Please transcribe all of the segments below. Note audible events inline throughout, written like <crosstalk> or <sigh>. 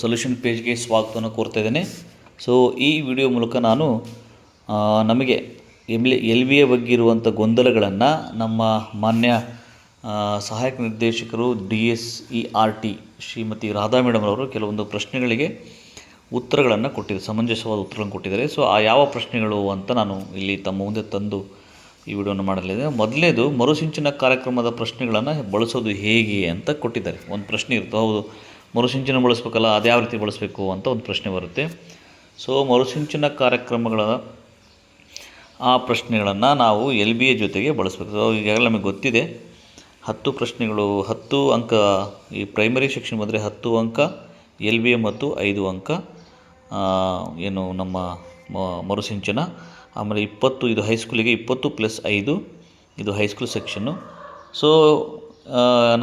Solution ಪೇಜ್ಗೆ ಸ್ವಾಗತವನ್ನು ಕೋರ್ತಾ ಇದ್ದೇನೆ. ಸೊ ಈ ವಿಡಿಯೋ ಮೂಲಕ ನಾನು ನಮಗೆ ಎಂ ಎಲ್ ವಿ ಎ ಬಗ್ಗೆ ಇರುವಂಥ ಗೊಂದಲಗಳನ್ನು ನಮ್ಮ ಮಾನ್ಯ ಸಹಾಯಕ ನಿರ್ದೇಶಕರು D S E R T Shrimati Radha madam ಅವರು ಕೆಲವೊಂದು ಪ್ರಶ್ನೆಗಳಿಗೆ ಉತ್ತರಗಳನ್ನು ಕೊಟ್ಟಿದ್ದಾರೆ, ಸಮಂಜಸವಾದ ಉತ್ತರಗಳನ್ನು ಕೊಟ್ಟಿದ್ದಾರೆ. ಸೊ ಆ ಯಾವ ಪ್ರಶ್ನೆಗಳು ಅಂತ ನಾನು ಇಲ್ಲಿ ತಮ್ಮ ಮುಂದೆ ತಂದು ಈ ವಿಡಿಯೋವನ್ನು ಮಾಡಲಿದೆ ಮೊದಲನೇದು ಮರುಸಿಂಚನ ಕಾರ್ಯಕ್ರಮದ ಪ್ರಶ್ನೆಗಳನ್ನು ಬಳಸೋದು ಹೇಗೆ ಅಂತ ಕೊಟ್ಟಿದ್ದಾರೆ. ಒಂದು ಪ್ರಶ್ನೆ ಇರುತ್ತೆ ಹೌದು. ಮರುಸಿಂಚನ ಬಳಸ್ಬೇಕಲ್ಲ, ಅದು ಯಾವ ರೀತಿ ಬಳಸಬೇಕು ಅಂತ ಒಂದು ಪ್ರಶ್ನೆ ಬರುತ್ತೆ. ಸೊ ಮರುಸಿಂಚನ ಕಾರ್ಯಕ್ರಮಗಳ ಆ ಪ್ರಶ್ನೆಗಳನ್ನು ನಾವು ಎಲ್ ಬಿ ಎ ಜೊತೆಗೆ ಬಳಸಬೇಕು. ಸೊ ಈಗಾಗಲೇ ನಮಗೆ ಗೊತ್ತಿದೆ, ಹತ್ತು ಪ್ರಶ್ನೆಗಳು, ಹತ್ತು ಅಂಕ, ಈ ಪ್ರೈಮರಿ ಸೆಕ್ಷನ್ ಬಂದರೆ ಹತ್ತು ಅಂಕ, ಎಲ್ ಬಿ ಎ ಮತ್ತು ಐದು ಅಂಕ ಏನು ನಮ್ಮ ಮರುಸಿಂಚನ. ಆಮೇಲೆ ಇಪ್ಪತ್ತು, ಇದು ಹೈಸ್ಕೂಲಿಗೆ ಇಪ್ಪತ್ತು ಪ್ಲಸ್ ಐದು, ಇದು ಹೈಸ್ಕೂಲ್ ಸೆಕ್ಷನ್ನು ಸೊ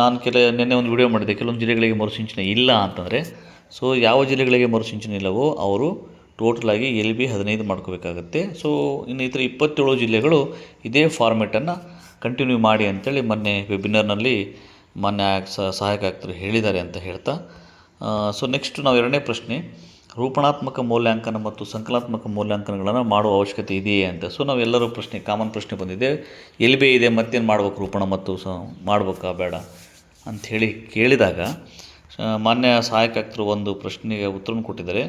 ನಾನು ಕೆಲ, ನಿನ್ನೆ ಒಂದು ವಿಡಿಯೋ ಮಾಡಿದೆ ಕೆಲವೊಂದು ಜಿಲ್ಲೆಗಳಿಗೆ ಮರುಸಿಂಚನ ಇಲ್ಲ ಅಂತಂದರೆ ಸೊ ಯಾವ ಜಿಲ್ಲೆಗಳಿಗೆ ಮರುಸಿಂಚನ ಇಲ್ಲವೋ ಅವರು ಟೋಟಲಾಗಿ ಎಲ್ ಬಿ ಹದಿನೈದು ಮಾಡ್ಕೋಬೇಕಾಗತ್ತೆ. ಸೊ ಇನ್ನು ಇತರ ಇಪ್ಪತ್ತೇಳು ಜಿಲ್ಲೆಗಳು ಇದೇ ಫಾರ್ಮೆಟನ್ನು ಕಂಟಿನ್ಯೂ ಮಾಡಿ ಅಂತೇಳಿ ಮೊನ್ನೆ ವೆಬಿನಾರ್ನಲ್ಲಿ ಮೊನ್ನೆ ಸಹಾಯಕ ಆಗ್ತಾರೆ ಹೇಳಿದ್ದಾರೆ ಅಂತ ಹೇಳ್ತಾ ಸೊ ನೆಕ್ಸ್ಟ್ ನಾವು ಎರಡನೇ ಪ್ರಶ್ನೆ. ರೂಪಣಾತ್ಮಕ ಮೌಲ್ಯಾಂಕನ ಮತ್ತು ಸಂಕಲಾತ್ಮಕ ಮೌಲ್ಯಾಂಕನಗಳನ್ನು ಮಾಡುವ ಅವಶ್ಯಕತೆ ಇದೆಯೇ ಅಂತ. ಸೊ ನಾವೆಲ್ಲರೂ ಪ್ರಶ್ನೆ ಕಾಮನ್ ಪ್ರಶ್ನೆ ಬಂದಿದೆ. ಎಲ್ಲಿ ಬೇ ಇದೆ, ಮತ್ತೇನು ಮಾಡ್ಬೇಕು ರೂಪಣ ಮತ್ತು ಸ, ಮಾಡ್ಬೇಕಾ ಬೇಡ ಅಂಥೇಳಿ ಕೇಳಿದಾಗ ಮಾನ್ಯ ಸಹಾಯಕ ಆಯುಕ್ತರು ಒಂದು ಪ್ರಶ್ನೆಗೆ ಉತ್ತರವನ್ನು ಕೊಟ್ಟಿದ್ದಾರೆ.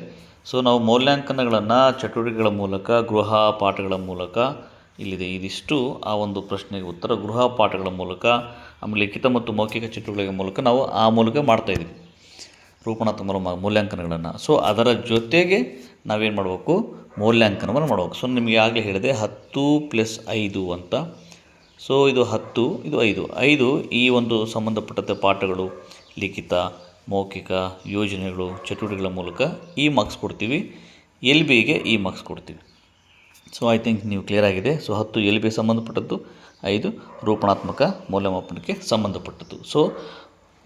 ಸೊ ನಾವು ಮೌಲ್ಯಾಂಕನಗಳನ್ನು ಚಟುವಟಿಕೆಗಳ ಮೂಲಕ, ಗೃಹ ಪಾಠಗಳ ಮೂಲಕ ಇಲ್ಲಿದೆ. ಇದಿಷ್ಟು ಆ ಒಂದು ಪ್ರಶ್ನೆಗೆ ಉತ್ತರ. ಗೃಹ ಪಾಠಗಳ ಮೂಲಕ, ಆಮೇಲೆ ಲಿಖಿತ ಮತ್ತು ಮೌಖಿಕ ಚಟುವಟಿಕೆಗಳ ಮೂಲಕ ನಾವು ಆ ಮೂಲಕ ಮಾಡ್ತಾಯಿದ್ವಿ ರೂಪಣಾತ್ಮಕ ಮೌಲ್ಯಾಂಕನಗಳನ್ನು. ಸೊ ಅದರ ಜೊತೆಗೆ ನಾವೇನು ಮಾಡಬೇಕು? ಮೌಲ್ಯಾಂಕನವನ್ನು ಮಾಡಬೇಕು. ಸೊ ನಿಮಗೆ ಆಗಲೇ ಹೇಳಿದೆ, ಹತ್ತು ಪ್ಲಸ್ ಐದು ಅಂತ. ಸೊ ಇದು ಹತ್ತು, ಇದು ಐದು. ಐದು ಈ ಒಂದು ಸಂಬಂಧಪಟ್ಟಂತೆ ಪಾಠಗಳು, ಲಿಖಿತ, ಮೌಖಿಕ, ಯೋಜನೆಗಳು, ಚಟುವಟಿಕೆಗಳ ಮೂಲಕ ಈ ಮಾರ್ಕ್ಸ್ ಕೊಡ್ತೀವಿ. ಎಲ್ ಬಿಗೆ ಈ ಮಾರ್ಕ್ಸ್ ಕೊಡ್ತೀವಿ. ಸೊ ಐ ಥಿಂಕ್ ನೀವು ಕ್ಲಿಯರ್ ಆಗಿದೆ. ಸೊ ಹತ್ತು ಎಲ್ ಬಿ ಸಂಬಂಧಪಟ್ಟದ್ದು, ಐದು ರೂಪಣಾತ್ಮಕ ಮೌಲ್ಯಮಾಪನಕ್ಕೆ ಸಂಬಂಧಪಟ್ಟದ್ದು. ಸೊ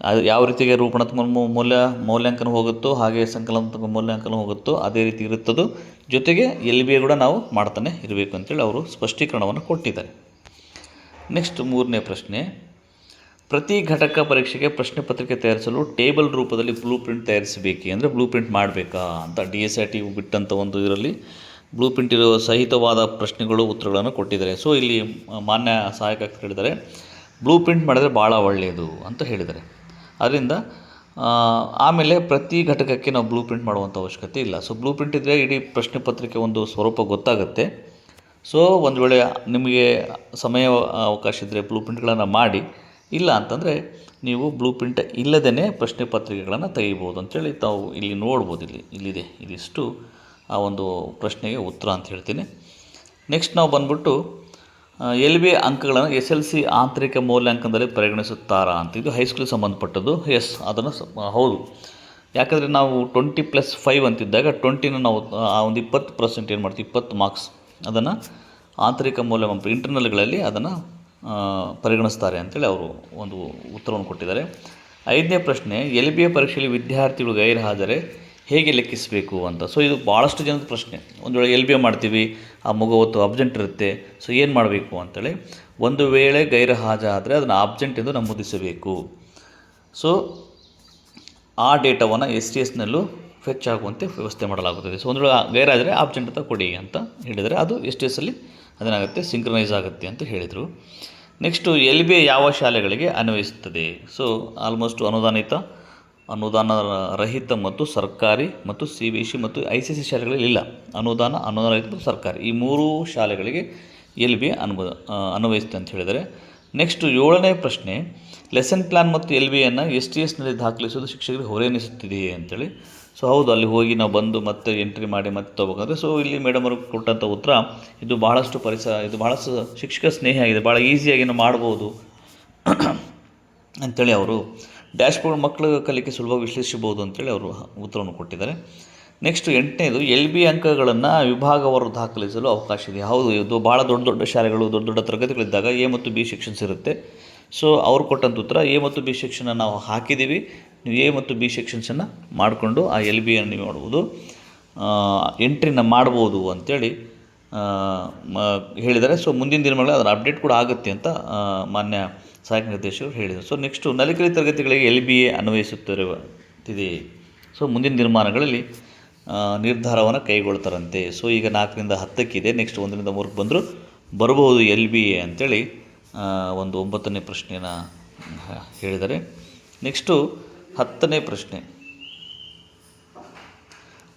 ಅದು ಯಾವ ರೀತಿಗೆ ರೂಪಣಾತ್ಮಕ ಮೌಲ್ಯ, ಮೌಲ್ಯಾಂಕನ ಹೋಗುತ್ತೋ ಹಾಗೆ ಸಂಕಲನಾತ್ಮಕ ಮೌಲ್ಯಾಂಕನ ಹೋಗುತ್ತೋ ಅದೇ ರೀತಿ ಇರುತ್ತದೋ. ಜೊತೆಗೆ ಎಲ್ ಬಿ ಕೂಡ ನಾವು ಮಾಡ್ತಾನೆ ಇರಬೇಕು ಅಂತೇಳಿ ಅವರು ಸ್ಪಷ್ಟೀಕರಣವನ್ನು ಕೊಟ್ಟಿದ್ದಾರೆ. ನೆಕ್ಸ್ಟ್ ಮೂರನೇ ಪ್ರಶ್ನೆ. ಪ್ರತಿ ಘಟಕ ಪರೀಕ್ಷೆಗೆ ಪ್ರಶ್ನೆ ಪತ್ರಿಕೆ ತಯಾರಿಸಲು ಟೇಬಲ್ ರೂಪದಲ್ಲಿ ಬ್ಲೂ ಪ್ರಿಂಟ್ ತಯಾರಿಸಬೇಕೆ? ಅಂದರೆ ಬ್ಲೂ ಪ್ರಿಂಟ್ ಮಾಡಬೇಕಾ ಅಂತ ಡಿ ಎಸ್ ಐ ಟಿ ಬಿಟ್ಟಂಥ ಒಂದು ಇದರಲ್ಲಿ ಬ್ಲೂ ಪ್ರಿಂಟ್ ಇರೋ ಸಹಿತವಾದ ಪ್ರಶ್ನೆಗಳು, ಉತ್ತರಗಳನ್ನು ಕೊಟ್ಟಿದ್ದಾರೆ. ಸೊ ಇಲ್ಲಿ ಮಾನ್ಯ ಸಹಾಯಕ ಹೇಳಿದ್ದಾರೆ ಬ್ಲೂ ಪ್ರಿಂಟ್ ಮಾಡಿದರೆ ಭಾಳ ಒಳ್ಳೆಯದು ಅಂತ ಹೇಳಿದ್ದಾರೆ. ಅದರಿಂದ ಆಮೇಲೆ ಪ್ರತಿ ಘಟಕಕ್ಕೆ ನಾವು ಬ್ಲೂ ಪ್ರಿಂಟ್ ಮಾಡುವಂಥ ಅವಶ್ಯಕತೆ ಇಲ್ಲ. ಸೊ ಬ್ಲೂ ಪ್ರಿಂಟ್ ಇದ್ದರೆ ಇಡೀ ಪ್ರಶ್ನೆ ಪತ್ರಿಕೆ ಒಂದು ಸ್ವರೂಪ ಗೊತ್ತಾಗುತ್ತೆ. ಸೊ ಒಂದು ವೇಳೆ ನಿಮಗೆ ಸಮಯ ಅವಕಾಶ ಇದ್ದರೆ ಬ್ಲೂ ಪ್ರಿಂಟ್ಗಳನ್ನು ಮಾಡಿ, ಇಲ್ಲ ಅಂತಂದರೆ ನೀವು ಬ್ಲೂ ಪ್ರಿಂಟ್ ಇಲ್ಲದೇ ಪ್ರಶ್ನೆ ಪತ್ರಿಕೆಗಳನ್ನು ತೆಗಿಬೋದು ಅಂಥೇಳಿ ತಾವು ಇಲ್ಲಿ ನೋಡ್ಬೋದು ಇಲ್ಲಿ, ಇಲ್ಲಿದೆ, ಇದಿಷ್ಟು ಆ ಒಂದು ಪ್ರಶ್ನೆಗೆ ಉತ್ತರ ಅಂತ ಹೇಳ್ತೀನಿ. ನೆಕ್ಸ್ಟ್ ನಾವು ಬಂದ್ಬಿಟ್ಟು ಎಲ್ ಬಿ ಅಂಕಗಳನ್ನು ಎಸ್ ಎಲ್ ಸಿ ಆಂತರಿಕ ಮೌಲ್ಯಾಂಕನದಲ್ಲಿ ಪರಿಗಣಿಸುತ್ತಾರಾ ಅಂತ. ಇದು ಹೈಸ್ಕೂಲ್ ಸಂಬಂಧಪಟ್ಟದ್ದು. ಎಸ್ ಅದನ್ನು ಹೌದು. ಯಾಕಂದರೆ ನಾವು ಟ್ವೆಂಟಿ ಪ್ಲಸ್ ಫೈವ್ ಅಂತಿದ್ದಾಗ ಟ್ವೆಂಟಿನ ನಾವು, ಆ, ಒಂದು ಇಪ್ಪತ್ತು ಪರ್ಸೆಂಟ್ ಏನು ಮಾಡ್ತೀವಿ? ಇಪ್ಪತ್ತು ಮಾರ್ಕ್ಸ್ ಅದನ್ನು ಆಂತರಿಕ ಮೌಲ್ಯಮಾಪನ ಇಂಟರ್ನಲ್ಗಳಲ್ಲಿ ಅದನ್ನು ಪರಿಗಣಿಸ್ತಾರೆ ಅಂತೇಳಿ ಅವರು ಒಂದು ಉತ್ತರವನ್ನು ಕೊಟ್ಟಿದ್ದಾರೆ. ಐದನೇ ಪ್ರಶ್ನೆ, ಎಲ್ ಬಿ ಎ ಪರೀಕ್ಷೆಯಲ್ಲಿ ವಿದ್ಯಾರ್ಥಿಗಳು ಗೈರುಹಾಜರೆ? ಹೇಗೆ ಲೆಕ್ಕಿಸಬೇಕು ಅಂತ. ಸೊ ಇದು ಭಾಳಷ್ಟು ಜನದ ಪ್ರಶ್ನೆ. ಒಂದು ವೇಳೆ ಎಲ್ ಬಿ ಎ ಮಾಡ್ತೀವಿ, ಆ ಮಗು ಹೊತ್ತು ಅಬ್ಸೆಂಟ್ ಇರುತ್ತೆ ಸೊ ಏನು ಮಾಡಬೇಕು ಅಂತೇಳಿ, ಒಂದು ವೇಳೆ ಗೈರು ಹಾಜರಾದರೆ ಅದನ್ನು ಅಬ್ಸೆಂಟ್ ಎಂದು ನಮೂದಿಸಬೇಕು. ಸೊ ಆ ಡೇಟಾವನ್ನು ಎಸ್ ಟಿ ಎಸ್ನಲ್ಲೂ ಫೆಚ್ ಆಗುವಂತೆ ವ್ಯವಸ್ಥೆ ಮಾಡಲಾಗುತ್ತದೆ. ಸೊ ಒಂದು ವೇಳೆ ಗೈರ ಆದರೆ ಆಬ್ಸೆಂಟ್ ಅಂತ ಕೊಡಿ ಅಂತ ಹೇಳಿದರೆ ಅದು ಎಸ್ ಟಿ ಎಸ್ಸಲ್ಲಿ ಅದೇನಾಗುತ್ತೆ ಸಿಂಕ್ರನೈಸ್ ಆಗುತ್ತೆ ಅಂತ ಹೇಳಿದರು. ನೆಕ್ಸ್ಟು ಎಲ್ ಬಿ ಯಾವ ಶಾಲೆಗಳಿಗೆ ಅನ್ವಯಿಸುತ್ತದೆ? ಸೊ ಆಲ್ಮೋಸ್ಟ್ ಅನುದಾನಿತ ಅನುದಾನ ರಹಿತ ಮತ್ತು ಸರ್ಕಾರಿ ಮತ್ತು ಸಿ ಬಿ ಸಿ ಮತ್ತು ಐ ಸಿ ಸಿ ಶಾಲೆಗಳಲ್ಲಿ ಇಲ್ಲ. ಅನುದಾನ ಅನುದಾನ ರಹಿತ ಸರ್ಕಾರಿ. ಈ ಮೂರೂ ಶಾಲೆಗಳಿಗೆ ಎಲ್ ಬಿ ಅನ್ಬ ಅನ್ವಯಿಸುತ್ತೆ ಅಂತ ಹೇಳಿದರೆ. ನೆಕ್ಸ್ಟು ಏಳನೇ ಪ್ರಶ್ನೆ, ಲೆಸನ್ ಪ್ಲ್ಯಾನ್ ಮತ್ತು ಎಲ್ ಬಿಯನ್ನು ಎಸ್ ಟಿ ಎಸ್ನಲ್ಲಿ ದಾಖಲಿಸುವುದು ಶಿಕ್ಷಕರಿಗೆ ಹೊರೆ ಅನಿಸುತ್ತಿದೆಯೇ ಅಂತೇಳಿ. ಸೊ ಹೌದು, ಅಲ್ಲಿ ಹೋಗಿ ನಾವು ಬಂದು ಮತ್ತೆ ಎಂಟ್ರಿ ಮಾಡಿ ಮತ್ತೆ ತೊಗೋಬೇಕಂದ್ರೆ, ಸೊ ಇಲ್ಲಿ ಮೇಡಮ್ ಕೊಟ್ಟಂಥ ಉತ್ತರ, ಇದು ಬಹಳಷ್ಟು ಪರಿಸರ ಇದು ಭಾಳಷ್ಟು ಶಿಕ್ಷಕ ಸ್ನೇಹಿಯಾಗಿದೆ ಆಗಿದೆ ಭಾಳ ಈಸಿಯಾಗಿ ನಾವು ಮಾಡ್ಬೋದು. <coughs> ಅಂಥೇಳಿ ಅವರು ಡ್ಯಾಶ್ಬೋರ್ಡ್ ಮಕ್ಕಳ ಕಲಿಕೆ ಸುಲಭ ವಿಶ್ಲೇಷಿಸಬಹುದು ಅಂತೇಳಿ ಅವರು ಉತ್ತರವನ್ನು ಕೊಟ್ಟಿದ್ದಾರೆ. ನೆಕ್ಸ್ಟ್ ಎಂಟನೇದು ಎಲ್ ಬಿ ಅಂಕಗಳನ್ನು ವಿಭಾಗವರು ದಾಖಲಿಸಲು ಅವಕಾಶ ಇದೆ. ಹೌದು, ಇದು ಭಾಳ ದೊಡ್ಡ ದೊಡ್ಡ ಶಾಲೆಗಳು, ದೊಡ್ಡ ದೊಡ್ಡ ತರಗತಿಗಳಿದ್ದಾಗ ಎ ಮತ್ತು ಬಿ ಸೆಕ್ಷನ್ಸ್ ಇರುತ್ತೆ. ಸೊ ಅವ್ರು ಕೊಟ್ಟಂಥ ಉತ್ತರ ಎ ಮತ್ತು ಬಿ ಸೆಕ್ಷನ್ನ ನಾವು ಹಾಕಿದ್ದೀವಿ ನೀವು ಎ ಮತ್ತು ಬಿ ಸೆಕ್ಷನ್ಸನ್ನು ಮಾಡಿಕೊಂಡು ಆ ಎಲ್ ಬಿಯನ್ನು ನೀವು ಮಾಡ್ಬೋದು ಎಂಟ್ರಿನ ಮಾಡ್ಬೋದು ಅಂಥೇಳಿ ಹೇಳಿದ್ದಾರೆ. ಸೊ ಮುಂದಿನ ದಿನಗಳಲ್ಲಿ ಅದರ ಅಪ್ಡೇಟ್ ಕೂಡ ಆಗುತ್ತೆ ಅಂತ ಮಾನ್ಯ ಸಹಾಯಕ ನಿರ್ದೇಶಕರು ಹೇಳಿದರು. ಸೊ ನೆಕ್ಸ್ಟು ನಲಿಕಲಿ ತರಗತಿಗಳಿಗೆ ಎಲ್ ಬಿ ಎ ಅನ್ವಯಿಸುತ್ತಿರುವಂತಿದೆ. ಸೊ ಮುಂದಿನ ನಿರ್ಮಾಣಗಳಲ್ಲಿ ನಿರ್ಧಾರವನ್ನು ಕೈಗೊಳ್ತಾರಂತೆ. ಸೊ ಈಗ ನಾಲ್ಕರಿಂದ ಹತ್ತಕ್ಕಿದೆ. ನೆಕ್ಸ್ಟ್ ಒಂದರಿಂದ ಮೂರಕ್ಕೆ ಬಂದರೂ ಬರಬಹುದು ಎಲ್ ಬಿ ಎ ಅಂತೇಳಿ ಒಂದು ಒಂಬತ್ತನೇ ಪ್ರಶ್ನೆಯನ್ನು ಹೇಳಿದ್ದಾರೆ. ನೆಕ್ಸ್ಟು ಹತ್ತನೇ ಪ್ರಶ್ನೆ.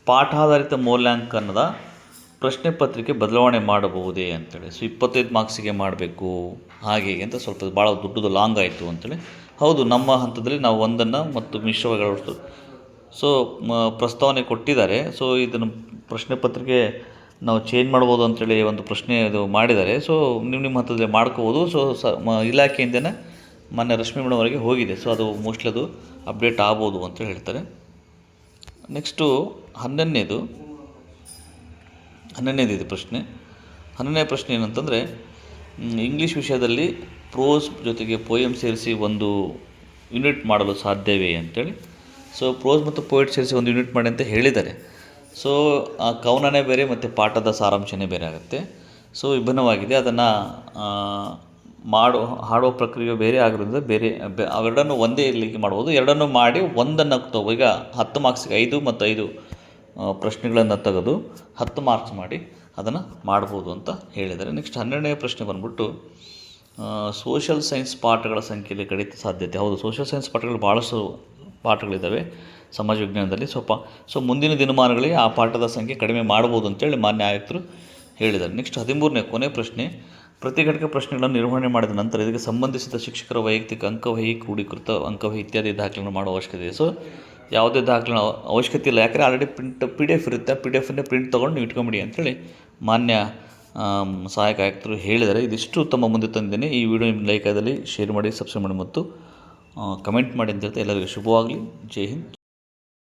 ಪಾಠಾಧಾರಿತ ಮೌಲ್ಯಾಂಕನದ ಪ್ರಶ್ನೆ ಪತ್ರಿಕೆ ಬದಲಾವಣೆ ಮಾಡಬಹುದೇ ಅಂತೇಳಿ. ಸೊ, ಇಪ್ಪತ್ತೈದು ಮಾರ್ಕ್ಸಿಗೆ ಮಾಡಬೇಕು, ಹಾಗೆ ಅಂತ ಸ್ವಲ್ಪ ಭಾಳ ದೊಡ್ಡದು ಲಾಂಗ್ ಆಯಿತು ಅಂತೇಳಿ. ಹೌದು, ನಮ್ಮ ಹಂತದಲ್ಲಿ ನಾವು ಒಂದನ್ನು ಮತ್ತು ಮಿಶ್ರವಾಗಿ ಸೊ ಪ್ರಸ್ತಾವನೆ ಕೊಟ್ಟಿದ್ದಾರೆ. ಸೊ, ಇದನ್ನು ಪ್ರಶ್ನೆ ಪತ್ರಿಕೆ ನಾವು ಚೇಂಜ್ ಮಾಡ್ಬೋದು ಅಂತೇಳಿ ಒಂದು ಪ್ರಶ್ನೆ ಇದು ಮಾಡಿದ್ದಾರೆ. ಸೊ ನಿಮ್ಮ ನಿಮ್ಮ ಹಂತದಲ್ಲಿ ಮಾಡ್ಕೋಬೋದು. ಸೊ, ಸ, ಮ, ಇಲಾಖೆಯಿಂದನೇ ಮೊನ್ನೆ ರಶ್ಮಿ ಮೇಡಮ್ ಅವರಿಗೆ ಹೋಗಿದೆ. ಸೊ, ಅದು ಮೋಸ್ಟ್ಲಿ ಅದು ಅಪ್ಡೇಟ್ ಆಗ್ಬೋದು ಅಂತೇಳಿ ಹೇಳ್ತಾರೆ. ನೆಕ್ಸ್ಟು ಹನ್ನೊಂದನೇದು ಹನ್ನೊಂದನೇದು ಇದೆ ಪ್ರಶ್ನೆ. ಹನ್ನೊಂದನೇ ಪ್ರಶ್ನೆ ಏನಂತಂದರೆ ಇಂಗ್ಲೀಷ್ ವಿಷಯದಲ್ಲಿ ಪ್ರೋಸ್ ಜೊತೆಗೆ ಪೋಯಮ್ ಸೇರಿಸಿ ಒಂದು ಯೂನಿಟ್ ಮಾಡಲು ಸಾಧ್ಯವೇ ಅಂತೇಳಿ. ಸೊ ಪ್ರೋಸ್ ಮತ್ತು ಪೋಯೆಟ್ ಸೇರಿಸಿ ಒಂದು ಯೂನಿಟ್ ಮಾಡಿ ಅಂತ ಹೇಳಿದ್ದಾರೆ. ಸೊ ಆ ಕವನನೇ ಬೇರೆ ಮತ್ತು ಪಾಠದ ಸಾರಾಂಶನೇ ಬೇರೆ ಆಗುತ್ತೆ. ಸೊ ವಿಭಿನ್ನವಾಗಿದೆ. ಅದನ್ನು ಮಾಡೋ, ಹಾಡೋ ಪ್ರಕ್ರಿಯೆ ಬೇರೆ ಆಗಿರೋದ್ರಿಂದ ಬೇರೆ ಅವೆರಡನ್ನು ಒಂದೇ ಇಲ್ಲಿಗೆ ಮಾಡ್ಬೋದು. ಎರಡನ್ನೂ ಮಾಡಿ ಒಂದನ್ನು ತಗೋ ಈಗ ಹತ್ತು ಮಾರ್ಕ್ಸ್ಗೆ ಐದು ಮತ್ತು ಐದು ಪ್ರಶ್ನೆಗಳನ್ನು ತೆಗೆದು ಹತ್ತು ಮಾರ್ಕ್ಸ್ ಮಾಡಿ ಅದನ್ನು ಮಾಡ್ಬೋದು ಅಂತ ಹೇಳಿದ್ದಾರೆ. ನೆಕ್ಸ್ಟ್ ಹನ್ನೆರಡನೇ ಪ್ರಶ್ನೆ ಬಂದ್ಬಿಟ್ಟು ಸೋಷಿಯಲ್ ಸೈನ್ಸ್ ಪಾಠಗಳ ಸಂಖ್ಯೆಯಲ್ಲಿ ಕಡಿತ ಸಾಧ್ಯತೆ. ಹೌದು ಸೋಷಿಯಲ್ ಸೈನ್ಸ್ ಪಾಠಗಳು ಭಾಳಷ್ಟು ಪಾಠಗಳಿದ್ದಾವೆ ಸಮಾಜ ವಿಜ್ಞಾನದಲ್ಲಿ. ಸ್ವಲ್ಪ, ಸೊ ಮುಂದಿನ ದಿನಮಾನಗಳಿಗೆ ಆ ಪಾಠದ ಸಂಖ್ಯೆ ಕಡಿಮೆ ಮಾಡ್ಬೋದು ಅಂತೇಳಿ ಮಾನ್ಯ ಆಯುಕ್ತರು ಹೇಳಿದ್ದಾರೆ. ನೆಕ್ಸ್ಟ್ ಹದಿಮೂರನೇ ಕೊನೆ ಪ್ರಶ್ನೆ ಪ್ರತಿ ಘಟಕ ಪ್ರಶ್ನೆಗಳನ್ನು ನಿರ್ವಹಣೆ ಮಾಡಿದ ನಂತರ ಇದಕ್ಕೆ ಸಂಬಂಧಿಸಿದ ಶಿಕ್ಷಕರ ವೈಯಕ್ತಿಕ ಅಂಕವಹಿ ಕ್ರೋಢೀಕೃತ ಅಂಕವಹಿ ಇತ್ಯಾದಿ ದಾಖಲೆಗಳನ್ನು ಮಾಡುವ ಅವಶ್ಯಕತೆ ಇದೆ. ಸೊ ಯಾವುದೇ ದಾಖಲೆ ಅವಶ್ಯಕತೆ ಇಲ್ಲ. ಯಾಕಂದರೆ already print P D F ಇರುತ್ತೆ. ಪಿ ಡಿ ಎಫನ್ನೇ ಪ್ರಿಂಟ್ ತೊಗೊಂಡು ನೀವು ಇಟ್ಕೊಂಬಿಡಿ ಅಂಥೇಳಿ ಮಾನ್ಯ ಸಹಾಯಕ ಆಯುಕ್ತರು ಹೇಳಿದ್ದಾರೆ. ಇದಿಷ್ಟು ತಮ್ಮ ಮುಂದೆ ತಂದಿದ್ದೇನೆ. ಈ ವಿಡಿಯೋ ನಿಮ್ಮ ಲೈಕ್ ಆದಲ್ಲಿ ಶೇರ್ ಮಾಡಿ ಸಬ್ಸ್ಕ್ರೈಬ್ ಮಾಡಿ ಮತ್ತು ಕಮೆಂಟ್ ಮಾಡಿ ಅಂತ ಹೇಳ್ತಾ ಎಲ್ಲರಿಗೂ ಶುಭವಾಗಲಿ. ಜೈ ಹಿಂದ್.